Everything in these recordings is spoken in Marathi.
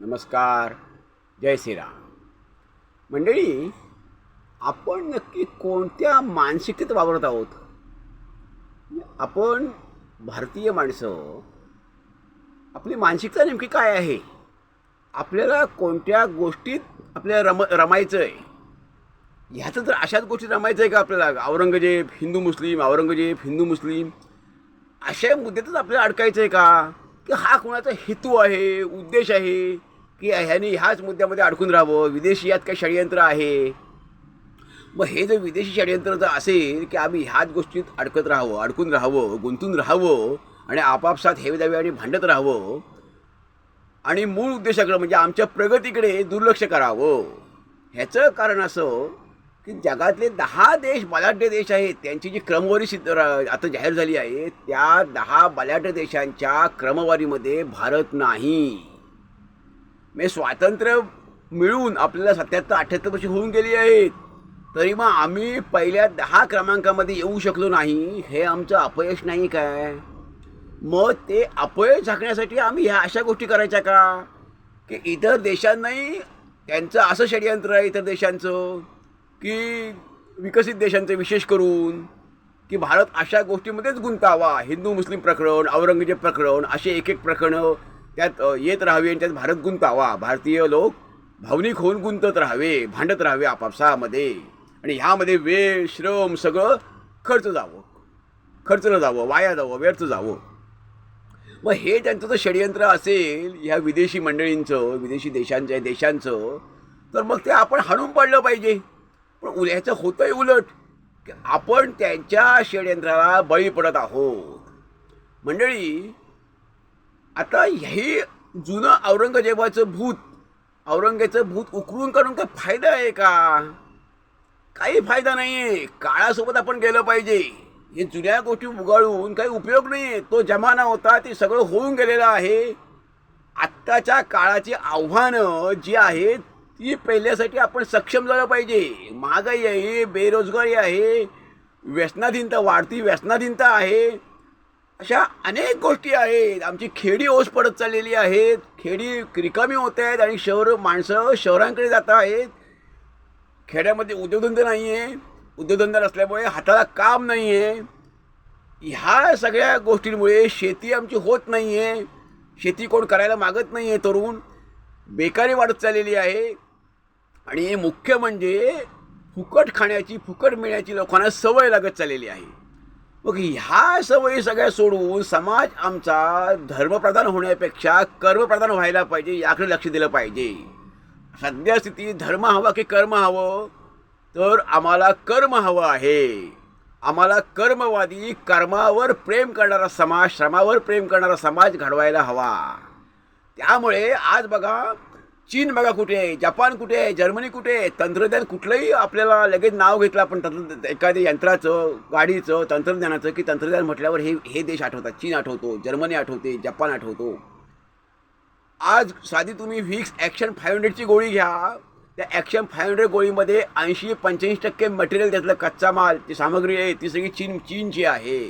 नमस्कार जय श्रीराम. मंडळी आपण नक्की कोणत्या मानसिकतेत वावरत आहोत? आपण भारतीय माणसं आपली मानसिकता नेमकी काय आहे? आपल्याला कोणत्या गोष्टीत आपल्याला रम रमायचं आहे ह्याचं तर अशाच गोष्टी रमायचं आहे का आपल्याला? औरंगजेब हिंदू मुस्लिम औरंगजेब हिंदू मुस्लिम अशा मुद्द्यातच आपल्याला अडकायचं आहे का? की हा कोणाचा हेतू आहे उद्देश आहे? की ह्याने ह्याच मुद्द्यामध्ये अडकून राहावं. विदेशी यात काही षडयंत्र आहे. मग हे जर विदेशी षडयंत्र जर असेल की आम्ही ह्याच गोष्टीत अडकत राहावं अडकून राहावं गुंतून राहावं आणि आपापसात हेवेदावे आणि भांडत राहावं आणि मूळ उद्देशाकडे म्हणजे आमच्या प्रगतीकडे दुर्लक्ष करावं. ह्याचं कारण असं की जगातले दहा देश बलाढ्य देश आहेत. त्यांची जी क्रमवारी सिद्ध आता जाहीर झाली आहे त्या दहा बलाढ्य देशांच्या क्रमवारीमध्ये भारत नाही. म्हणजे स्वातंत्र्य मिळून आपल्याला सत्याहत्तर अठ्ठ्याहत्तर वर्ष होऊन गेली आहेत. तरी मग आम्ही पहिल्या दहा क्रमांकामध्ये येऊ शकलो नाही हे आमचं अपयश नाही काय? मग ते अपयश झाकण्यासाठी आम्ही ह्या अशा गोष्टी करायच्या का? की इतर देशांनाही त्यांचं असं षडयंत्र आहे इतर देशांचं की विकसित देशांचं विशेष करून की भारत अशा गोष्टीमध्येच गुंतावा. हिंदू मुस्लिम प्रकरण औरंगजेब प्रकरण असे एक एक प्रकरणं त्यात येत राहावे आणि त्यात भारत गुंतावा. भारतीय लोक भावनिक होऊन गुंतत राहावे भांडत राहावे आपापसामध्ये. आणि ह्यामध्ये वेळ श्रम सगळं खर्च जावं. खर्चलं जावं वाया जावं व्यर्थ जावं. मग हे त्यांचं जर षडयंत्र असेल ह्या विदेशी मंडळींचं विदेशी देशांच्या देशांचं तर मग ते आपण हाणून पाडलं पाहिजे. पण उद्याचं ह्याचं होतंय उलट की आपण त्यांच्या षडयंत्राला बळी पडत आहोत. मंडळी आता हे जुनं औरंगजेबाचं भूत औरंगजेचं भूत उकरून काढून काय फायदा आहे का? काही फायदा नाही आहे काळासोबत आपण गेलं पाहिजे. हे जुन्या गोष्टी उगाळून काही उपयोग नाही आहे तो जमाना होता ते सगळं होऊन गेलेलं आहे. आत्ताच्या काळाची आव्हानं जी आहेत ती पहिल्यासाठी आपण सक्षम झालं पाहिजे. महागाई आहे बेरोजगारी आहे व्यसनाधीनता वाढती व्यसनाधीनता आहे. अशा अनेक गोष्टी आहेत. आमची खेडी ओस पडत चाललेली आहेत. खेडी रिकामी होत आहेत आणि शहर माणसं शहरांकडे जात आहेत. खेड्यामध्ये उद्योगधंदे नाही आहे उद्योगधंदा नसल्यामुळे हाताला काम नाही आहे ह्या सगळ्या गोष्टींमुळे शेती आमची होत नाही आहे शेती कोण करायला मागत नाही आहे तरुण. बेकारी वाढत चाललेली आहे. आणि मुख्य म्हणजे फुकट खाण्याची फुकट मिळण्याची लोकांना सवय लागत चाललेली आहे. मग ह्या सवयी सगळ्या सोडून समाज आमचा धर्मप्रधान होण्यापेक्षा कर्मप्रधान व्हायला पाहिजे याकडे लक्ष दिलं पाहिजे. सध्या धर्म हवा की कर्म हवं? तर आम्हाला कर्म हवं आहे. आम्हाला कर्मवादी कर्मावर प्रेम करणारा समाज श्रमावर प्रेम करणारा समाज घडवायला हवा. त्यामुळे आज बघा चीन बघा कुठे आहे जपान कुठे आहे जर्मनी कुठे आहे तंत्रज्ञान कुठलंही आपल्याला लगेच नाव घेतलं आपण तंत्र एखाद्या यंत्राचं गाडीचं तंत्रज्ञानाचं की तंत्रज्ञान म्हटल्यावर हे हे देश आठवतात. चीन आठवतो जर्मनी आठवते जपान आठवतो. आज साधी तुम्ही व्हिक्स ॲक्शन फाईव्ह हंड्रेडची गोळी घ्या. त्या ॲक्शन फाईव्ह हंड्रेड गोळीमध्ये ऐंशी पंच्याऐंशी टक्के मटेरियल त्यातलं कच्चा माल ती सामग्री आहे ती सगळी चीन चीनची आहे.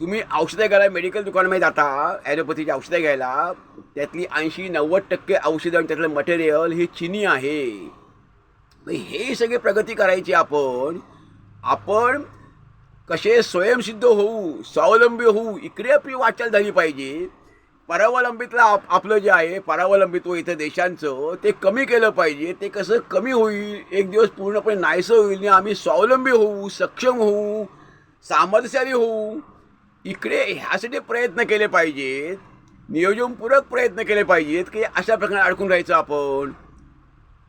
तुम्ही औषधं घ्यायला मेडिकल दुकानामध्ये जाता ॲलोपॅथीची औषधं घ्यायला त्यातली ऐंशी नव्वद टक्के औषधं आणि त्यातलं मटेरियल हे चिनी आहे. हे सगळे प्रगती करायची आपण आपण कसे स्वयंसिद्ध होऊ स्वावलंबी होऊ इकडे आपली वाटचाल झाली पाहिजे. परावलंबितला आप आपलं जे आहे परावलंबित्व इथं देशांचं ते कमी केलं पाहिजे. ते कसं कमी होईल एक दिवस पूर्णपणे नाहीसं होईल आणि आम्ही स्वावलंबी होऊ सक्षम होऊ सामर्थ्यशाली होऊ. इकडे ह्यासाठी प्रयत्न केले पाहिजेत. नियोजनपूरक प्रयत्न केले पाहिजेत की अशा प्रकारे अडकून राहायचं आपण.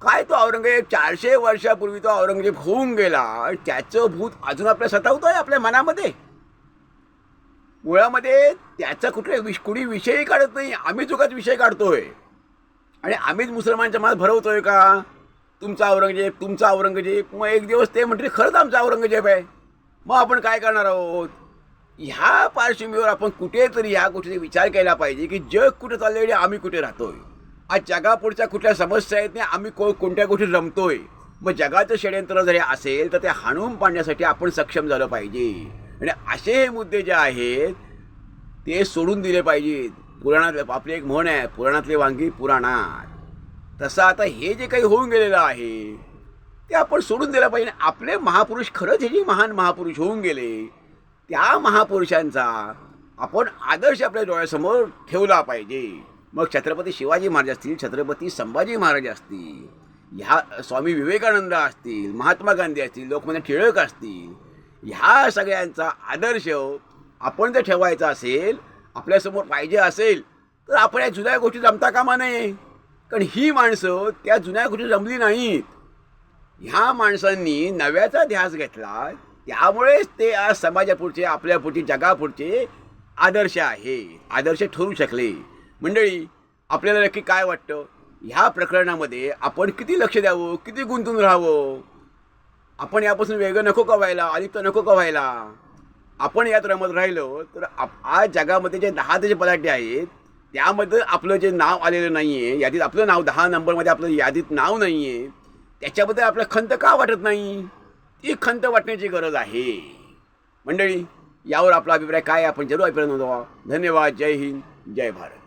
काय तो औरंगजेब? चारशे वर्षापूर्वी तो औरंगजेब होऊन गेला. त्याचं भूत अजून आपल्या सतावतोय आपल्या मनामध्ये. मुळामध्ये त्याचा कुठले विष कुणी विषयही काढत नाही. आम्ही चुकाच विषय काढतोय. आणि आम्हीच मुसलमानच्या मनात भरवतोय का? तुमचा औरंगजेब तुमचा औरंगजेब. मग एक दिवस ते म्हणते खरंच आमचा औरंगजेब आहे. मग आपण काय करणार आहोत? ह्या पार्श्वभूमीवर आपण कुठेतरी ह्या गोष्टीचा विचार केला पाहिजे की जग कुठे चाललंय आणि आम्ही कुठे राहतोय. आज जगापुढच्या कुठल्या समस्या आहेत नाही आम्ही को कोणत्या गोष्टी रमतोय मग जगाचं षडयंत्र जरी असेल तर ते हाणून पाडण्यासाठी आपण सक्षम झालं पाहिजे. आणि असे हे मुद्दे जे आहेत ते सोडून दिले पाहिजेत. पुराणात आपली एक म्हण आहे पुराणातली वांगी पुराणात. तसं आता हे जे काही होऊन गेलेलं आहे ते आपण सोडून दिलं पाहिजे. आपले महापुरुष खरंच हे जे महान महापुरुष होऊन गेले त्या महापुरुषांचा आपण आदर्श आपल्या डोळ्यासमोर ठेवला पाहिजे. मग छत्रपती शिवाजी महाराज असतील छत्रपती संभाजी महाराज असतील ह्या स्वामी विवेकानंद असतील महात्मा गांधी असतील लोकमान्य टिळक असतील ह्या सगळ्यांचा आदर्श आपण जर ठेवायचा असेल आपल्यासमोर पाहिजे असेल तर आपण या जुन्या गोष्टी जमता कामा नये. कारण ही माणसं त्या जुन्या गोष्टी जमली नाहीत. ह्या माणसांनी नव्याचा ध्यास घेतला त्यामुळेच ते आज समाजापुढचे आपल्यापुढचे जगापुढचे आदर्श आहे. आदर्श ठरू शकले. मंडळी आपल्याला नक्की काय वाटतं? ह्या प्रकरणामध्ये आपण किती लक्ष द्यावं? किती गुंतून राहावं? आपण यापासून वेगळं नको का व्हायला? अलिप्त नको का व्हायला? आपण यात रमत राहिलो तर आप- आज जगामध्ये जे दहा त्याचे पलाटे आहेत त्यामध्ये आपलं जे नाव आलेलं नाही आहे यादीत आपलं नाव दहा नंबरमध्ये आपलं यादीत नाव नाही आहे त्याच्याबद्दल आपलं खंत का वाटत नाही? ती खंत वाटण्याची गरज आहे. मंडळी यावर आपला अभिप्राय काय आपण जरूर अभिप्राय नोंदवा. धन्यवाद. जय हिंद. जय भारत.